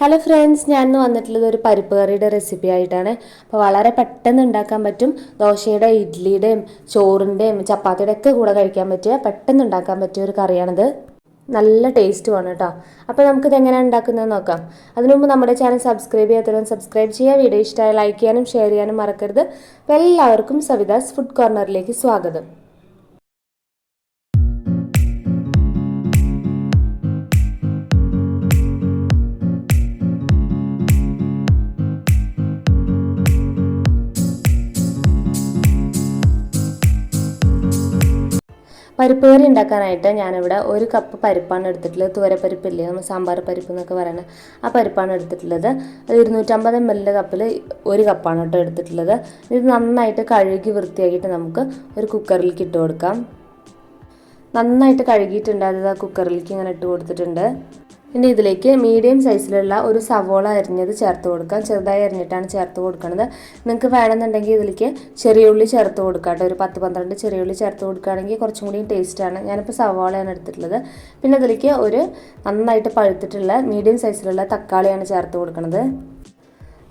Hello friends ഞാൻ ഇന്ന് വന്നിട്ടുള്ളത് ഒരു പരിപ്പ് കറിയുടെ റെസിപ്പി ആയിട്ടാണ്. അപ്പോൾ വളരെ പെട്ടെന്ന് ഉണ്ടാക്കാൻ പറ്റും. ദോശയുടെ ഇഡ്ഡലിയുടെയും ചോറിന്റെയും ചപ്പാത്തിയുടെ ഒക്കെ കൂടെ കഴിക്കാൻ പറ്റിയ പെട്ടെന്ന് ഉണ്ടാക്കാൻ പറ്റിയ ഒരു കറിയാണിത്. നല്ല ടേസ്റ്റുമാണ് കേട്ടോ അപ്പോൾ നമുക്കിത് എങ്ങനെയാണ് ഉണ്ടാക്കുന്നത് നോക്കാം. അതിനു മുമ്പ് നമ്മുടെ ചാനൽ സബ്സ്ക്രൈബ് ചെയ്യാത്തവരും സബ്സ്ക്രൈബ് ചെയ്യുക. വീഡിയോ ഇഷ്ടമായി ലൈക്ക് ചെയ്യാനും ഷെയർ ചെയ്യാനും മറക്കരുത്. അപ്പോൾ എല്ലാവർക്കും സവിതാസ് ഫുഡ് കോർണറിലേക്ക് സ്വാഗതം. പരിപ്പ് കറി ഉണ്ടാക്കാനായിട്ട് ഞാനിവിടെ ഒരു കപ്പ് പരിപ്പാണ് എടുത്തിട്ടുള്ളത്. തുവരപ്പരിപ്പില്ലേ? നമ്മൾ സാമ്പാർ പരിപ്പ് എന്നൊക്കെ പറയുന്നത് ആ പരിപ്പാണ് എടുത്തിട്ടുള്ളത്. അത് ഇരുന്നൂറ്റമ്പത് എം എല്ലിന്റെ കപ്പിൽ ഒരു കപ്പാണ് കേട്ടോ എടുത്തിട്ടുള്ളത്. ഇത് നന്നായിട്ട് കഴുകി വൃത്തിയാക്കിയിട്ട് നമുക്ക് ഒരു കുക്കറിലേക്ക് ഇട്ട് കൊടുക്കാം. നന്നായിട്ട് കഴുകിയിട്ടുണ്ട്. അത് കുക്കറിലേക്ക് ഇങ്ങനെ ഇട്ട് കൊടുത്തിട്ടുണ്ട്. ഇനി ഇതിലേക്ക് മീഡിയം സൈസിലുള്ള ഒരു സവോള അരിഞ്ഞത് ചേർത്ത് കൊടുക്കാം ചെറുതായി അരിഞ്ഞിട്ടാണ് ചേർത്ത് കൊടുക്കുന്നത്. നിങ്ങൾക്ക് വേണമെന്നുണ്ടെങ്കിൽ ഇതിലേക്ക് ചെറിയ ഉള്ളി ചേർത്ത് കൊടുക്കാം കേട്ടോ. ഒരു പത്ത് പന്ത്രണ്ട് ചെറിയ ഉള്ളി ചേർത്ത് കൊടുക്കുകയാണെങ്കിൽ കുറച്ചും കൂടി ടേസ്റ്റാണ് ഞാനിപ്പോൾ സവോളയാണ് എടുത്തിട്ടുള്ളത്. പിന്നെ ഇതിലേക്ക് ഒരു നന്നായിട്ട് പഴുത്തിട്ടുള്ള മീഡിയം സൈസിലുള്ള തക്കാളിയാണ് ചേർത്ത് കൊടുക്കുന്നത്.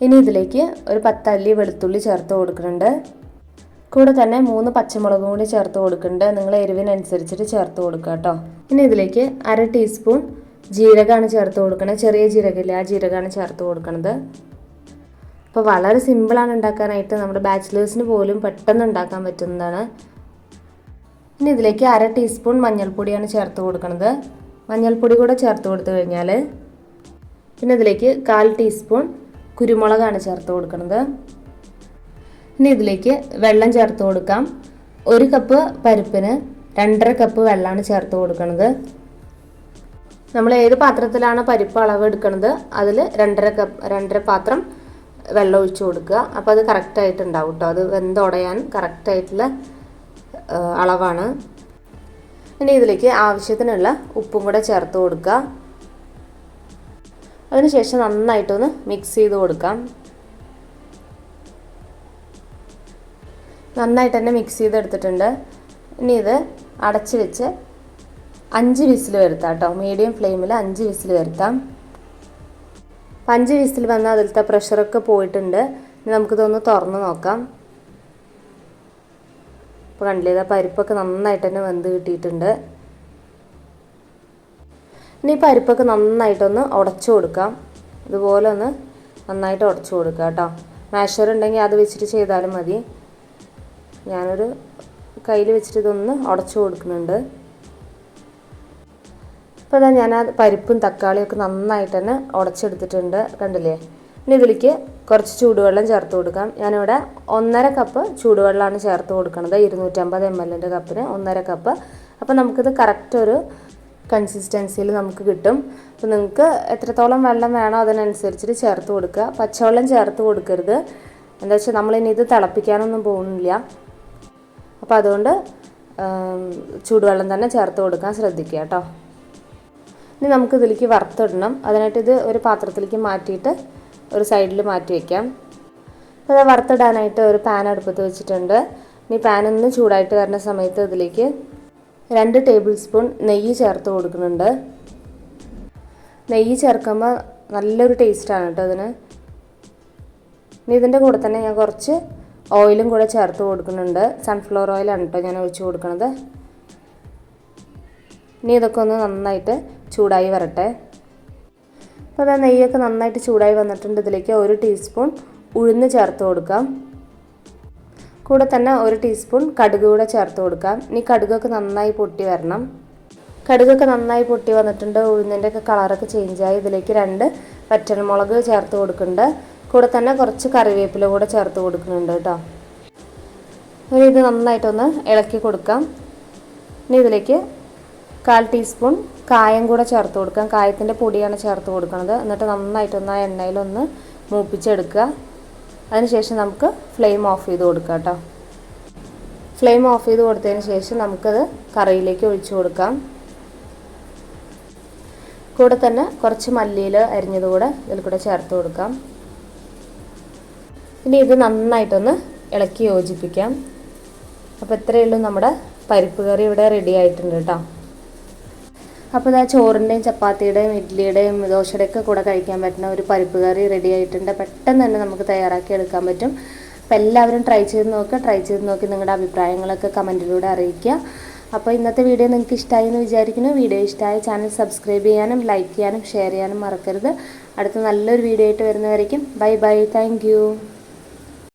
ഇനി ഇതിലേക്ക് ഒരു പത്തല്ലി വെളുത്തുള്ളി ചേർത്ത് കൊടുക്കുന്നുണ്ട്. കൂടെ തന്നെ മൂന്ന് പച്ചമുളകും കൂടി ചേർത്ത് കൊടുക്കുന്നുണ്ട്. നിങ്ങൾ എരിവിനനുസരിച്ചിട്ട് ചേർത്ത് കൊടുക്കുക കേട്ടോ. ഇനി ഇതിലേക്ക് അര ടീസ്പൂൺ ജീരകമാണ് ചേർത്ത് കൊടുക്കുന്നത് ചെറിയ ജീരകമില്ല ആ ജീരകമാണ് ചേർത്ത് കൊടുക്കുന്നത് അപ്പോൾ വളരെ സിമ്പിളാണ് ഉണ്ടാക്കാനായിട്ട് നമ്മുടെ ബാച്ചിലേഴ്സിന് പോലും പെട്ടെന്ന് ഉണ്ടാക്കാൻ പറ്റുന്നതാണ്. ഇനി ഇതിലേക്ക് അര ടീസ്പൂൺ മഞ്ഞൾപ്പൊടിയാണ് ചേർത്ത് കൊടുക്കുന്നത് മഞ്ഞൾപ്പൊടി കൂടെ ചേർത്ത് കൊടുത്തു കഴിഞ്ഞാൽ പിന്നെ ഇതിലേക്ക് കാൽ ടീസ്പൂൺ കുരുമുളകാണ് ചേർത്ത് കൊടുക്കുന്നത് ഇനി ഇതിലേക്ക് വെള്ളം ചേർത്ത് കൊടുക്കാം. ഒരു കപ്പ് പരിപ്പിന് രണ്ടര കപ്പ് വെള്ളമാണ് ചേർത്ത് കൊടുക്കുന്നത് നമ്മൾ ഏത് പാത്രത്തിലാണ് പരിപ്പ് അളവ് എടുക്കുന്നത് അതിൽ രണ്ടര കപ്പ് രണ്ടര പാത്രം വെള്ളം ഒഴിച്ചു കൊടുക്കുക. അപ്പോൾ അത് കറക്റ്റായിട്ടുണ്ടാവും കേട്ടോ അത് വെന്തുടയാൻ കറക്റ്റായിട്ടുള്ള അളവാണ്. ഇനി ഇതിലേക്ക് ആവശ്യത്തിനുള്ള ഉപ്പും കൂടെ ചേർത്ത് കൊടുക്കുക. അതിനുശേഷം നന്നായിട്ടൊന്ന് മിക്സ് ചെയ്ത് കൊടുക്കാം. നന്നായിട്ട് തന്നെ മിക്സ് ചെയ്തെടുത്തിട്ടുണ്ട്. ഇനി ഇത് അടച്ച് വെച്ച് അഞ്ച് വിസിൽ വരുത്താം കേട്ടോ മീഡിയം ഫ്ലെയിമിൽ അഞ്ച് വിസിൽ വരുത്താം. അഞ്ച് വിസിൽ വന്നാൽ അതിലത്തെ പ്രഷറൊക്കെ പോയിട്ടുണ്ട്. ഇനി നമുക്കിതൊന്ന് തുറന്ന് നോക്കാം. ഇപ്പോൾ കണ്ടില്ലേ പരിപ്പൊക്കെ നന്നായിട്ട് തന്നെ വെന്ത് കിട്ടിയിട്ടുണ്ട്. ഇനി ഈ പരിപ്പൊക്കെ നന്നായിട്ടൊന്ന് ഉടച്ചു കൊടുക്കാം. ഇതുപോലെ ഒന്ന് നന്നായിട്ട് ഉടച്ചു കൊടുക്കുക കേട്ടോ മാഷർ ഉണ്ടെങ്കിൽ അത് വെച്ചിട്ട് ചെയ്താലും മതി. ഞാനൊരു കയ്യിൽ വെച്ചിട്ട് ഇതൊന്ന് ഉടച്ചു കൊടുക്കുന്നുണ്ട്. അപ്പോൾ ഞാൻ ആ പരിപ്പും തക്കാളിയും ഒക്കെ നന്നായിട്ട് തന്നെ ഉടച്ചെടുത്തിട്ടുണ്ട് കണ്ടില്ലേ? ഇനി ഇതിലേക്ക് കുറച്ച് ചൂടുവെള്ളം ചേർത്ത് കൊടുക്കാം. ഞാനിവിടെ ഒന്നര കപ്പ് ചൂടുവെള്ളമാണ് ചേർത്ത് കൊടുക്കുന്നത് ഇരുന്നൂറ്റമ്പത് എം എല്ലിന്റെ കപ്പിന് ഒന്നര കപ്പ്. അപ്പോൾ നമുക്കിത് കറക്റ്റ് ഒരു കൺസിസ്റ്റൻസിയിൽ നമുക്ക് കിട്ടും. അപ്പോൾ നിങ്ങൾക്ക് എത്രത്തോളം വെള്ളം വേണോ അതിനനുസരിച്ചിട്ട് ചേർത്ത് കൊടുക്കുക. പച്ചവെള്ളം ചേർത്ത് കൊടുക്കരുത്. എന്താ വെച്ചാൽ നമ്മളിനി ഇത് തിളപ്പിക്കാനൊന്നും പോകുന്നില്ല. അപ്പോൾ അതുകൊണ്ട് ചൂടുവെള്ളം തന്നെ ചേർത്ത് കൊടുക്കാൻ ശ്രദ്ധിക്കുക കേട്ടോ. ഇനി നമുക്ക് ഇതിലേക്ക് വറുത്തിടണം. അതിനായിട്ട് ഇത് ഒരു പാത്രത്തിലേക്ക് മാറ്റിയിട്ട് ഒരു സൈഡിൽ മാറ്റി വയ്ക്കാം അത് വറുത്തിടാനായിട്ട് ഒരു പാൻ അടുപ്പത്ത് വെച്ചിട്ടുണ്ട്. ഇനി പാൻ ഒന്ന് ചൂടായിട്ട് വരുന്ന സമയത്ത് ഇതിലേക്ക് രണ്ട് ടേബിൾ സ്പൂൺ നെയ്യ് ചേർത്ത് കൊടുക്കുന്നുണ്ട്. നെയ്യ് ചേർക്കുമ്പോൾ നല്ലൊരു ടേസ്റ്റാണ് കേട്ടോ അതിന് ഇനി ഇതിന്റെ കൂടെ തന്നെ ഞാൻ കുറച്ച് ഓയിലും കൂടെ ചേർത്ത് കൊടുക്കുന്നുണ്ട്. സൺഫ്ലവർ ഓയിലാണ് കേട്ടോ ഞാൻ ഒഴിച്ച് കൊടുക്കുന്നത് ഇനി ഇതൊക്കെ ഒന്ന് നന്നായിട്ട് ചൂടായി വരട്ടെ. അപ്പോൾ അതാ നെയ്യൊക്കെ നന്നായിട്ട് ചൂടായി വന്നിട്ടുണ്ട്. ഇതിലേക്ക് ഒരു ടീസ്പൂൺ ഉഴുന്ന് ചേർത്ത് കൊടുക്കാം. കൂടെ തന്നെ ഒരു ടീസ്പൂൺ കടുക് കൂടെ ചേർത്ത് കൊടുക്കാം. ഇനി കടുകൊക്കെ നന്നായി പൊട്ടി വരണം. കടുകൊക്കെ നന്നായി പൊട്ടി വന്നിട്ടുണ്ട്. ഉഴുന്നിന്റെ ഒക്കെ കളറൊക്കെ ചേഞ്ചായി ഇതിലേക്ക് രണ്ട് പച്ചമുളക് ചേർത്ത് കൊടുക്കുന്നുണ്ട്. കൂടെ തന്നെ കുറച്ച് കറിവേപ്പില കൂടെ ചേർത്ത് കൊടുക്കുന്നുണ്ട് കേട്ടോ. ഇനി ഇത് നന്നായിട്ടൊന്ന് ഇളക്കി കൊടുക്കാം. ഇനി ഇതിലേക്ക് കാൽ ടീസ്പൂൺ കായം കൂടെ ചേർത്ത് കൊടുക്കാം. കായത്തിന്റെ പൊടിയാണ് ചേർത്ത് കൊടുക്കുന്നത്. എന്നിട്ട് നന്നായിട്ടൊന്ന് ആ എണ്ണയിലൊന്ന് മൂപ്പിച്ചെടുക്കുക. അതിനുശേഷം നമുക്ക് ഫ്ലെയിം ഓഫ് ചെയ്ത് കൊടുക്കാം കേട്ടോ. ഫ്ലെയിം ഓഫ് ചെയ്ത് കൊടുത്തതിന് ശേഷം നമുക്കത് കറിയിലേക്ക് ഒഴിച്ചു കൊടുക്കാം. കൂടെ തന്നെ കുറച്ച് മല്ലിയിൽ അരിഞ്ഞത് കൂടെ ഇതിൽ കൂടെ ചേർത്ത് കൊടുക്കാം. ഇനി ഇത് നന്നായിട്ടൊന്ന് ഇളക്കി യോജിപ്പിക്കാം. അപ്പോൾ ഇത്രയേ ഉള്ളൂ നമ്മുടെ പരിപ്പ് കറി ഇവിടെ റെഡി ആയിട്ടുണ്ട് കേട്ടോ. അപ്പോൾ ഇതാ ചോറിന്റെയും ചപ്പാത്തിയുടെയും ഇഡ്ഡലിയുടെയും ദോശയുടെയൊക്കെ കൂടെ കഴിക്കാൻ പറ്റുന്ന ഒരു പരിപ്പ് കറി റെഡി ആയിട്ടുണ്ട്. പെട്ടെന്ന് തന്നെ നമുക്ക് തയ്യാറാക്കി എടുക്കാൻ പറ്റും. അപ്പോൾ എല്ലാവരും ട്രൈ ചെയ്ത് നോക്കുക ട്രൈ ചെയ്ത് നോക്കി നിങ്ങളുടെ അഭിപ്രായങ്ങളൊക്കെ കമന്റിലൂടെ അറിയിക്കുക. അപ്പോൾ ഇന്നത്തെ വീഡിയോ നിങ്ങൾക്ക് ഇഷ്ടമായി എന്ന് വിചാരിക്കുന്നു. വീഡിയോ ഇഷ്ടമായ ചാനൽ സബ്സ്ക്രൈബ് ചെയ്യാനും ലൈക്ക് ചെയ്യാനും ഷെയർ ചെയ്യാനും മറക്കരുത്. അടുത്ത നല്ലൊരു വീഡിയോ ആയിട്ട് വരുന്നവരേക്കും. Bye bye thank